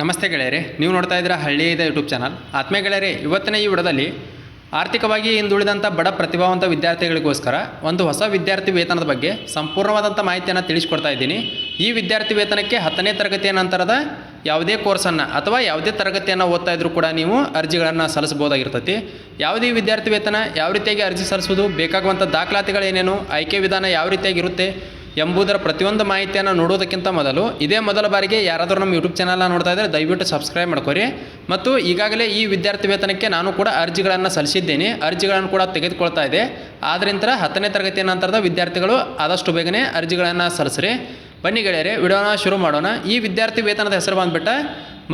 ನಮಸ್ತೆ ಗೆಳೆಯರೆ, ನೀವು ನೋಡ್ತಾ ಇದ್ದೀರಾ ಹಳ್ಳಿ ಇದೆ ಯೂಟ್ಯೂಬ್ ಚಾನಲ್. ಆತ್ಮೀಯ ಗೆಳೆಯರೆ, ಇವತ್ತಿನ ಈ ವಿಡದಲ್ಲಿ ಆರ್ಥಿಕವಾಗಿ ಹಿಂದುಳಿದಂಥ ಬಡ ಪ್ರತಿಭಾವಂತ ವಿದ್ಯಾರ್ಥಿಗಳಿಗೋಸ್ಕರ ಒಂದು ಹೊಸ ವಿದ್ಯಾರ್ಥಿ ವೇತನದ ಬಗ್ಗೆ ಸಂಪೂರ್ಣವಾದಂಥ ಮಾಹಿತಿಯನ್ನು ತಿಳಿಸ್ಕೊಡ್ತಾ ಇದ್ದೀನಿ. ಈ ವಿದ್ಯಾರ್ಥಿ ವೇತನಕ್ಕೆ ಹತ್ತನೇ ತರಗತಿಯ ನಂತರದ ಯಾವುದೇ ಕೋರ್ಸನ್ನು ಅಥವಾ ಯಾವುದೇ ತರಗತಿಯನ್ನು ಓದ್ತಾ ಇದ್ರೂ ಕೂಡ ನೀವು ಅರ್ಜಿಗಳನ್ನು ಸಲ್ಲಿಸ್ಬೋದಾಗಿರ್ತೈತಿ ಯಾವುದೇ ವಿದ್ಯಾರ್ಥಿ ವೇತನ ಯಾವ ರೀತಿಯಾಗಿ ಅರ್ಜಿ ಸಲ್ಲಿಸುವುದು ಬೇಕಾಗುವಂಥ ದಾಖಲಾತಿಗಳೇನೇನು, ಆಯ್ಕೆ ವಿಧಾನ ಯಾವ ರೀತಿಯಾಗಿರುತ್ತೆ ಎಂಬುದರ ಪ್ರತಿಯೊಂದು ಮಾಹಿತಿಯನ್ನು ನೋಡೋದಕ್ಕಿಂತ ಮೊದಲು ಇದೇ ಮೊದಲ ಬಾರಿಗೆ ಯಾರಾದರೂ ನಮ್ಮ ಯೂಟ್ಯೂಬ್ ಚಾನಲ್ನ ನೋಡ್ತಾ ಇದ್ದರೆ ದಯವಿಟ್ಟು ಸಬ್ಸ್ಕ್ರೈಬ್ ಮಾಡ್ಕೊರಿ. ಮತ್ತು ಈಗಾಗಲೇ ಈ ವಿದ್ಯಾರ್ಥಿ ವೇತನಕ್ಕೆ ನಾನು ಕೂಡ ಅರ್ಜಿಗಳನ್ನು ಸಲ್ಲಿಸಿದ್ದೇನೆ. ಅರ್ಜಿಗಳನ್ನು ಕೂಡ ತೆಗೆದುಕೊಳ್ತಾ ಇದೆ. ಆದ್ದರಿಂದ ಹತ್ತನೇ ತರಗತಿಯ ನಂತರದ ವಿದ್ಯಾರ್ಥಿಗಳು ಆದಷ್ಟು ಬೇಗನೆ ಅರ್ಜಿಗಳನ್ನು ಸಲ್ಲಿಸ್ರಿ. ಬನ್ನಿ ಗೆಳೆಯರೆ, ವಿಡಿಯೋನ ಶುರು ಮಾಡೋಣ. ಈ ವಿದ್ಯಾರ್ಥಿ ವೇತನದ ಹೆಸರು ಬಂದುಬಿಟ್ಟು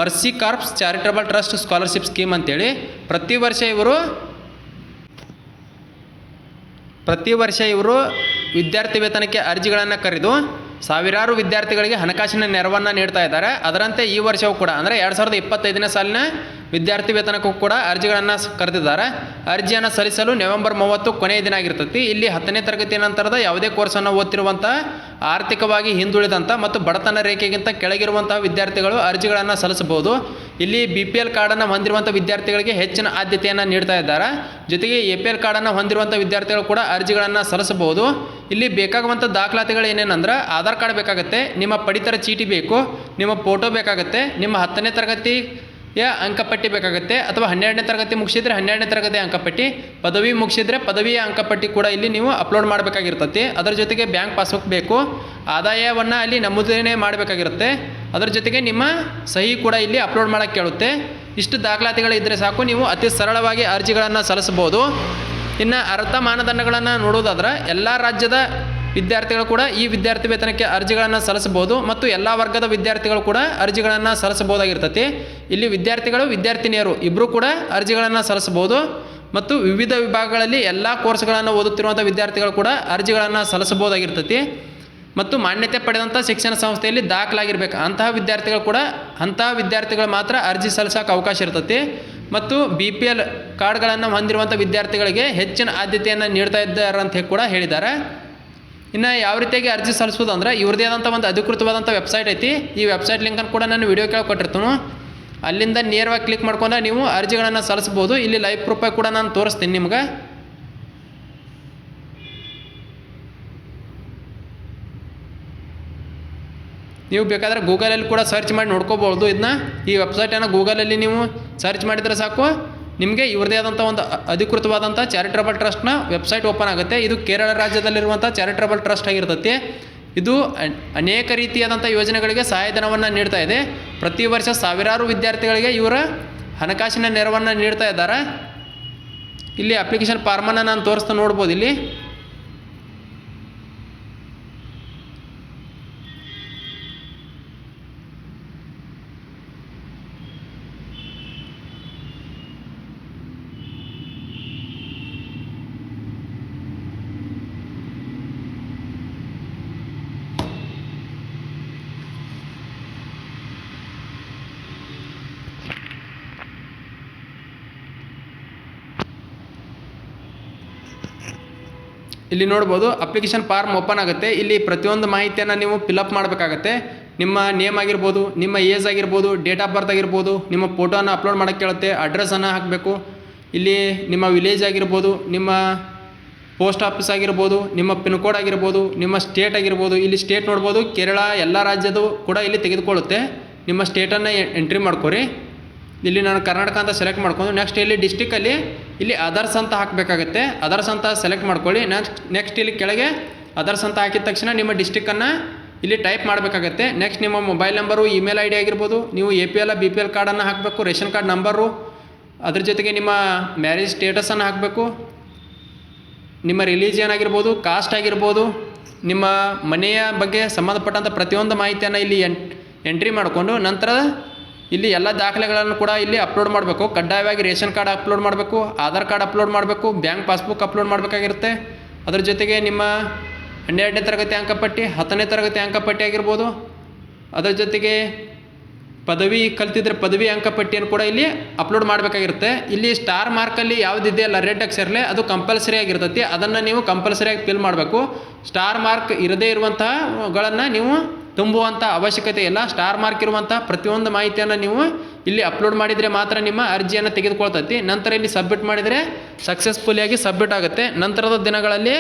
mercy corps charitable trust scholarship scheme ಅಂತೇಳಿ. ಪ್ರತಿ ವರ್ಷ ಇವರು, ಪ್ರತಿ ವರ್ಷ ಇವರು ವಿದ್ಯಾರ್ಥಿ ವೇತನಕ್ಕೆ ಅರ್ಜಿಗಳನ್ನು ಕರೆದು ಸಾವಿರಾರು ವಿದ್ಯಾರ್ಥಿಗಳಿಗೆ ಹಣಕಾಸಿನ ನೆರವನ್ನು ನೀಡ್ತಾ ಇದ್ದಾರೆ. ಅದರಂತೆ ಈ ವರ್ಷವೂ ಕೂಡ, ಅಂದರೆ ಎರಡು ಸಾವಿರದ ಇಪ್ಪತ್ತೈದನೇ ಸಾಲಿನ ವಿದ್ಯಾರ್ಥಿ ವೇತನಕ್ಕೂ ಕೂಡ ಅರ್ಜಿಗಳನ್ನು ಕರೆದಿದ್ದಾರೆ. ಅರ್ಜಿಯನ್ನು ಸಲ್ಲಿಸಲು ನವೆಂಬರ್ ಮೂವತ್ತು ಕೊನೆಯ ದಿನ ಆಗಿರ್ತೈತಿ. ಇಲ್ಲಿ ಹತ್ತನೇ ತರಗತಿ ನಂತರದ ಯಾವುದೇ ಕೋರ್ಸನ್ನು ಓದ್ತಿರುವಂಥ ಆರ್ಥಿಕವಾಗಿ ಹಿಂದುಳಿದಂಥ ಮತ್ತು ಬಡತನ ರೇಖೆಗಿಂತ ಕೆಳಗಿರುವಂತಹ ವಿದ್ಯಾರ್ಥಿಗಳು ಅರ್ಜಿಗಳನ್ನು ಸಲ್ಲಿಸಬಹುದು. ಇಲ್ಲಿ ಬಿ ಪಿ ಎಲ್ ಕಾರ್ಡನ್ನು ಹೊಂದಿರುವಂಥ ವಿದ್ಯಾರ್ಥಿಗಳಿಗೆ ಹೆಚ್ಚಿನ ಆದ್ಯತೆಯನ್ನು ನೀಡ್ತಾ ಇದ್ದಾರೆ. ಜೊತೆಗೆ ಎ ಪಿ ಎಲ್ ಕಾರ್ಡನ್ನು ಹೊಂದಿರುವಂಥ ವಿದ್ಯಾರ್ಥಿಗಳು ಕೂಡ ಅರ್ಜಿಗಳನ್ನು ಸಲ್ಲಿಸಬಹುದು. ಇಲ್ಲಿ ಬೇಕಾಗುವಂಥ ದಾಖಲಾತಿಗಳು ಏನೇನಂದ್ರೆ ಆಧಾರ್ ಕಾರ್ಡ್ ಬೇಕಾಗುತ್ತೆ, ನಿಮ್ಮ ಪಡಿತರ ಚೀಟಿ ಬೇಕು, ನಿಮ್ಮ ಫೋಟೋ ಬೇಕಾಗುತ್ತೆ, ನಿಮ್ಮ ಹತ್ತನೇ ತರಗತಿ ಯ ಅಂಕಪಟ್ಟಿ ಬೇಕಾಗುತ್ತೆ, ಅಥವಾ ಹನ್ನೆರಡನೇ ತರಗತಿ ಮುಗಿಸಿದ್ರೆ ಹನ್ನೆರಡನೇ ತರಗತಿ ಅಂಕಪಟ್ಟಿ ಪದವಿ ಮುಗಿಸಿದ್ರೆ ಪದವಿಯ ಅಂಕಪಟ್ಟಿ ಕೂಡ ಇಲ್ಲಿ ನೀವು ಅಪ್ಲೋಡ್ ಮಾಡಬೇಕಾಗಿರ್ತತಿ. ಅದರ ಜೊತೆಗೆ ಬ್ಯಾಂಕ್ ಪಾಸ್ಬುಕ್ ಬೇಕು. ಆದಾಯವನ್ನು ಅಲ್ಲಿ ನಮೂದನೆ ಮಾಡಬೇಕಾಗಿರುತ್ತೆ. ಅದರ ಜೊತೆಗೆ ನಿಮ್ಮ ಸಹಿ ಕೂಡ ಇಲ್ಲಿ ಅಪ್ಲೋಡ್ ಮಾಡೋಕ್ಕೆ ಕೇಳುತ್ತೆ. ಇಷ್ಟು ದಾಖಲಾತಿಗಳಿದ್ದರೆ ಸಾಕು, ನೀವು ಅತಿ ಸರಳವಾಗಿ ಅರ್ಜಿಗಳನ್ನು ಸಲ್ಲಿಸ್ಬೋದು ಇನ್ನು ಅರ್ಥ ಮಾನದಂಡಗಳನ್ನು ನೋಡೋದಾದ್ರೆ ಎಲ್ಲ ರಾಜ್ಯದ ವಿದ್ಯಾರ್ಥಿಗಳು ಕೂಡ ಈ ವಿದ್ಯಾರ್ಥಿ ವೇತನಕ್ಕೆ ಅರ್ಜಿಗಳನ್ನು ಸಲ್ಲಿಸಬಹುದು ಮತ್ತು ಎಲ್ಲ ವರ್ಗದ ವಿದ್ಯಾರ್ಥಿಗಳು ಕೂಡ ಅರ್ಜಿಗಳನ್ನು ಸಲ್ಲಿಸಬಹುದಾಗಿರ್ತತಿ. ಇಲ್ಲಿ ವಿದ್ಯಾರ್ಥಿಗಳು, ವಿದ್ಯಾರ್ಥಿನಿಯರು ಇಬ್ಬರು ಕೂಡ ಅರ್ಜಿಗಳನ್ನು ಸಲ್ಲಿಸಬಹುದು ಮತ್ತು ವಿವಿಧ ವಿಭಾಗಗಳಲ್ಲಿ ಎಲ್ಲ ಕೋರ್ಸ್ಗಳನ್ನು ಓದುತ್ತಿರುವಂಥ ವಿದ್ಯಾರ್ಥಿಗಳು ಕೂಡ ಅರ್ಜಿಗಳನ್ನು ಸಲ್ಲಿಸಬಹುದಾಗಿರ್ತೈತಿ. ಮತ್ತು ಮಾನ್ಯತೆ ಪಡೆದಂಥ ಶಿಕ್ಷಣ ಸಂಸ್ಥೆಯಲ್ಲಿ ದಾಖಲಾಗಿರ್ಬೇಕು. ಅಂತಹ ವಿದ್ಯಾರ್ಥಿಗಳು ಕೂಡ, ಅಂತಹ ವಿದ್ಯಾರ್ಥಿಗಳು ಮಾತ್ರ ಅರ್ಜಿ ಸಲ್ಲಿಸೋಕೆ ಅವಕಾಶ ಇರ್ತೈತಿ. ಮತ್ತು ಬಿ ಪಿ ಎಲ್ ಕಾರ್ಡ್ಗಳನ್ನು ಹೊಂದಿರುವಂಥ ವಿದ್ಯಾರ್ಥಿಗಳಿಗೆ ಹೆಚ್ಚಿನ ಆದ್ಯತೆಯನ್ನು ನೀಡ್ತಾ ಇದ್ದಾರೆ ಅಂತ ಕೂಡ ಹೇಳಿದ್ದಾರೆ. ಇನ್ನು ಯಾವ ರೀತಿಯಾಗಿ ಅರ್ಜಿ ಸಲ್ಲಿಸೋದು ಅಂದರೆ ಇವ್ರದೇ ಆದಂಥ ಒಂದು ಅಧಿಕೃತವಾದಂಥ ವೆಬ್ಸೈಟ್ ಐತಿ. ಈ ವೆಬ್ಸೈಟ್ ಲಿಂಕನ್ನು ಕೂಡ ನಾನು ವಿಡಿಯೋ ಕೇಳಿ ಕೊಟ್ಟಿರ್ತೀನಿ. ಅಲ್ಲಿಂದ ನೇರವಾಗಿ ಕ್ಲಿಕ್ ಮಾಡ್ಕೊಂಡ್ರೆ ನೀವು ಅರ್ಜಿಗಳನ್ನು ಸಲ್ಲಿಸ್ಬೋದು ಇಲ್ಲಿ ಲೈವ್ ಪ್ರೂಫಾಗಿ ಕೂಡ ನಾನು ತೋರಿಸ್ತೀನಿ ನಿಮ್ಗೆ. ನೀವು ಬೇಕಾದರೆ ಗೂಗಲಲ್ಲಿ ಕೂಡ ಸರ್ಚ್ ಮಾಡಿ ನೋಡ್ಕೋಬೋದು ಇದನ್ನ ಈ ವೆಬ್ಸೈಟನ್ನು ಗೂಗಲಲ್ಲಿ ನೀವು ಸರ್ಚ್ ಮಾಡಿದರೆ ಸಾಕು. ನಿಮಗೆ ಇವ್ರದೇ ಆದಂಥ ಒಂದು ಅಧಿಕೃತವಾದಂಥ ಚಾರಿಟಬಲ್ ಟ್ರಸ್ಟ್ನ ವೆಬ್ಸೈಟ್ ಓಪನ್ ಆಗುತ್ತೆ. ಇದು ಕೇರಳ ರಾಜ್ಯದಲ್ಲಿರುವಂಥ ಚಾರಿಟಬಲ್ ಟ್ರಸ್ಟ್ ಆಗಿರ್ತೈತಿ. ಇದು ಅನೇಕ ರೀತಿಯಾದಂಥ ಯೋಜನೆಗಳಿಗೆ ಸಹಾಯಧನವನ್ನು ನೀಡ್ತಾ ಇದೆ. ಪ್ರತಿ ವರ್ಷ ಸಾವಿರಾರು ವಿದ್ಯಾರ್ಥಿಗಳಿಗೆ ಇವರ ಹಣಕಾಸಿನ ನೆರವನ್ನು ನೀಡ್ತಾ ಇದ್ದಾರೆ. ಇಲ್ಲಿ ಅಪ್ಲಿಕೇಶನ್ ಫಾರ್ಮನ್ನು ನಾನು ತೋರಿಸ್ತಾ ನೋಡ್ಬೋದು ಇಲ್ಲಿ. ಇಲ್ಲಿ ನೋಡ್ಬೋದು ಅಪ್ಲಿಕೇಶನ್ ಫಾರ್ಮ್ ಓಪನ್ ಆಗುತ್ತೆ. ಇಲ್ಲಿ ಪ್ರತಿಯೊಂದು ಮಾಹಿತಿಯನ್ನು ನೀವು ಫಿಲಪ್ ಮಾಡಬೇಕಾಗತ್ತೆ. ನಿಮ್ಮ ನೇಮ್ ಆಗಿರ್ಬೋದು, ನಿಮ್ಮ ಏಜ್ ಆಗಿರ್ಬೋದು ಡೇಟ್ ಆಫ್ ಬರ್ತ್ ಆಗಿರ್ಬೋದು, ನಿಮ್ಮ ಫೋಟೋನ ಅಪ್ಲೋಡ್ ಮಾಡೋಕ್ಕೆ ಕೇಳುತ್ತೆ ಅಡ್ರೆಸ್ಸನ್ನು ಹಾಕಬೇಕು. ಇಲ್ಲಿ ನಿಮ್ಮ ವಿಲೇಜ್ ಆಗಿರ್ಬೋದು, ನಿಮ್ಮ ಪೋಸ್ಟ್ ಆಫೀಸ್ ಆಗಿರ್ಬೋದು, ನಿಮ್ಮ ಪಿನ್ ಕೋಡ್ ಆಗಿರ್ಬೋದು, ನಿಮ್ಮ ಸ್ಟೇಟ್ ಆಗಿರ್ಬೋದು. ಇಲ್ಲಿ ಸ್ಟೇಟ್ ನೋಡ್ಬೋದು, ಕೇರಳ ಎಲ್ಲ ರಾಜ್ಯದೂ ಕೂಡ ಇಲ್ಲಿ ತೆಗೆದುಕೊಳ್ಳುತ್ತೆ. ನಿಮ್ಮ ಸ್ಟೇಟನ್ನು ಎಂಟ್ರಿ ಮಾಡ್ಕೊರಿ. ಇಲ್ಲಿ ನಾನು ಕರ್ನಾಟಕ ಅಂತ ಸೆಲೆಕ್ಟ್ ಮಾಡ್ಕೊಂಡು ನೆಕ್ಸ್ಟ್ ಇಲ್ಲಿ ಡಿಸ್ಟಿಕಲ್ಲಿ ಇಲ್ಲಿ ಅದರ್ಸ್ ಅಂತ ಹಾಕಬೇಕಾಗುತ್ತೆ. ಅದರ್ಸ್ ಅಂತ ಸೆಲೆಕ್ಟ್ ಮಾಡ್ಕೊಳ್ಳಿ. ನೆಕ್ಸ್ಟ್ ನೆಕ್ಸ್ಟ್ ಇಲ್ಲಿ ಕೆಳಗೆ ಅದರ್ಸ್ ಅಂತ ಹಾಕಿದ ತಕ್ಷಣ ನಿಮ್ಮ ಡಿಸ್ಟಿಕ್ಕನ್ನು ಇಲ್ಲಿ ಟೈಪ್ ಮಾಡಬೇಕಾಗತ್ತೆ. ನೆಕ್ಸ್ಟ್ ನಿಮ್ಮ mobile number email I D ಆಗಿರ್ಬೋದು. ನೀವು A P L B P L ಕಾರ್ಡನ್ನು ಹಾಕಬೇಕು, ರೇಷನ್ ಕಾರ್ಡ್ ನಂಬರು ಅದ್ರ ಜೊತೆಗೆ ನಿಮ್ಮ ಮ್ಯಾರೇಜ್ ಸ್ಟೇಟಸನ್ನು ಹಾಕಬೇಕು. ನಿಮ್ಮ ರಿಲೀಜಿಯನ್ ಆಗಿರ್ಬೋದು ಕಾಸ್ಟ್ ಆಗಿರ್ಬೋದು. ನಿಮ್ಮ ಮನೆಯ ಬಗ್ಗೆ ಸಂಬಂಧಪಟ್ಟಂಥ ಪ್ರತಿಯೊಂದು ಮಾಹಿತಿಯನ್ನು ಇಲ್ಲಿ ಎಂಟ್ ಎಂಟ್ರಿ ಮಾಡಿಕೊಂಡು ನಂತರ ಇಲ್ಲಿ ಎಲ್ಲ ದಾಖಲೆಗಳನ್ನು ಕೂಡ ಇಲ್ಲಿ ಅಪ್ಲೋಡ್ ಮಾಡಬೇಕು. ಕಡ್ಡಾಯವಾಗಿ ರೇಷನ್ ಕಾರ್ಡ್ ಅಪ್ಲೋಡ್ ಮಾಡಬೇಕು, ಆಧಾರ್ ಕಾರ್ಡ್ ಅಪ್ಲೋಡ್ ಮಾಡಬೇಕು, ಬ್ಯಾಂಕ್ ಪಾಸ್ಬುಕ್ ಅಪ್ಲೋಡ್ ಮಾಡಬೇಕಾಗಿರುತ್ತೆ. ಅದರ ಜೊತೆಗೆ ನಿಮ್ಮ ಹನ್ನೆರಡನೇ ತರಗತಿ ಅಂಕಪಟ್ಟಿ ಹತ್ತನೇ ತರಗತಿ ಅಂಕಪಟ್ಟಿ ಆಗಿರ್ಬೋದು. ಅದರ ಜೊತೆಗೆ ಪದವಿ ಕಲ್ತಿದ್ರೆ ಪದವಿ ಅಂಕಪಟ್ಟಿಯನ್ನು ಕೂಡ ಇಲ್ಲಿ ಅಪ್ಲೋಡ್ ಮಾಡಬೇಕಾಗಿರುತ್ತೆ. ಇಲ್ಲಿ ಸ್ಟಾರ್ ಮಾರ್ಕಲ್ಲಿ ಯಾವುದಿದೆಯಲ್ಲ ರೆಡ್ ಅಕ್ಷರಲೆ ಅದು ಕಂಪಲ್ಸರಿ ಆಗಿರ್ತೈತಿ. ಅದನ್ನು ನೀವು ಕಂಪಲ್ಸರಿಯಾಗಿ ಫಿಲ್ ಮಾಡಬೇಕು. ಸ್ಟಾರ್ ಮಾರ್ಕ್ ಇರದೇ ಇರುವಂತಹಗಳನ್ನು ನೀವು ತುಂಬುವಂಥ ಅವಶ್ಯಕತೆ ಇಲ್ಲ. ಸ್ಟಾರ್ ಮಾರ್ಕ್ ಇರುವಂಥ ಪ್ರತಿಯೊಂದು ಮಾಹಿತಿಯನ್ನು ನೀವು ಇಲ್ಲಿ ಅಪ್ಲೋಡ್ ಮಾಡಿದರೆ ಮಾತ್ರ ನಿಮ್ಮ ಅರ್ಜಿಯನ್ನು ತೆಗೆದುಕೊಳ್ತೈತಿ. ನಂತರ ಇಲ್ಲಿ ಸಬ್ಮಿಟ್ ಮಾಡಿದರೆ ಸಕ್ಸಸ್ಫುಲಿಯಾಗಿ ಸಬ್ಮಿಟ್ ಆಗುತ್ತೆ. ನಂತರದ ದಿನಗಳಲ್ಲಿ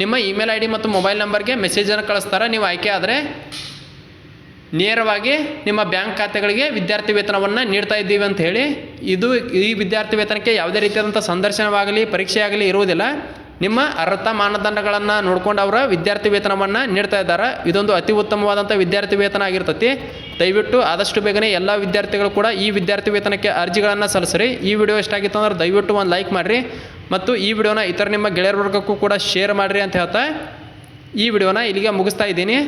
ನಿಮ್ಮ ಇಮೇಲ್ ಐ ಡಿ ಮತ್ತು ಮೊಬೈಲ್ ನಂಬರ್ಗೆ ಮೆಸೇಜನ್ನು ಕಳಿಸ್ತಾರೆ. ನೀವು ಆಯ್ಕೆ ಆದರೆ ನೇರವಾಗಿ ನಿಮ್ಮ ಬ್ಯಾಂಕ್ ಖಾತೆಗಳಿಗೆ ವಿದ್ಯಾರ್ಥಿ ವೇತನವನ್ನು ನೀಡ್ತಾ ಇದ್ದೀವಿ ಅಂತ ಹೇಳಿ. ಇದು ಈ ವಿದ್ಯಾರ್ಥಿ ವೇತನಕ್ಕೆ ಯಾವುದೇ ರೀತಿಯಾದಂಥ ಸಂದರ್ಶನವಾಗಲಿ ಪರೀಕ್ಷೆ ಆಗಲಿ ಇರುವುದಿಲ್ಲ. ನಿಮ್ಮ ಅರ್ಹತಾ ಮಾನದಂಡಗಳನ್ನು ನೋಡ್ಕೊಂಡು ಅವರ ವಿದ್ಯಾರ್ಥಿ ವೇತನವನ್ನು ನೀಡ್ತಾ ಇದ್ದಾರೆ. ಇದೊಂದು ಅತಿ ಉತ್ತಮವಾದಂಥ ವಿದ್ಯಾರ್ಥಿ ವೇತನ ಆಗಿರ್ತತಿ. ದಯವಿಟ್ಟು ಆದಷ್ಟು ಬೇಗನೆ ಎಲ್ಲ ವಿದ್ಯಾರ್ಥಿಗಳು ಕೂಡ ಈ ವಿದ್ಯಾರ್ಥಿ ವೇತನಕ್ಕೆ ಅರ್ಜಿಗಳನ್ನು ಸಲ್ಲಿಸ್ರಿ. ಈ ವಿಡಿಯೋ ಎಷ್ಟಾಗಿತ್ತು ಅಂದ್ರೆ ದಯವಿಟ್ಟು ಒಂದು ಲೈಕ್ ಮಾಡಿರಿ ಮತ್ತು ಈ ವಿಡಿಯೋನ ಇತರ ನಿಮ್ಮ ಗೆಳೆಯರ ವರ್ಗಕ್ಕೂ ಕೂಡ ಶೇರ್ ಮಾಡಿರಿ ಅಂತ ಹೇಳ್ತಾ ಈ ವಿಡಿಯೋನ ಇಲ್ಲಿಗೆ ಮುಗಿಸ್ತಾ ಇದ್ದೀನಿ.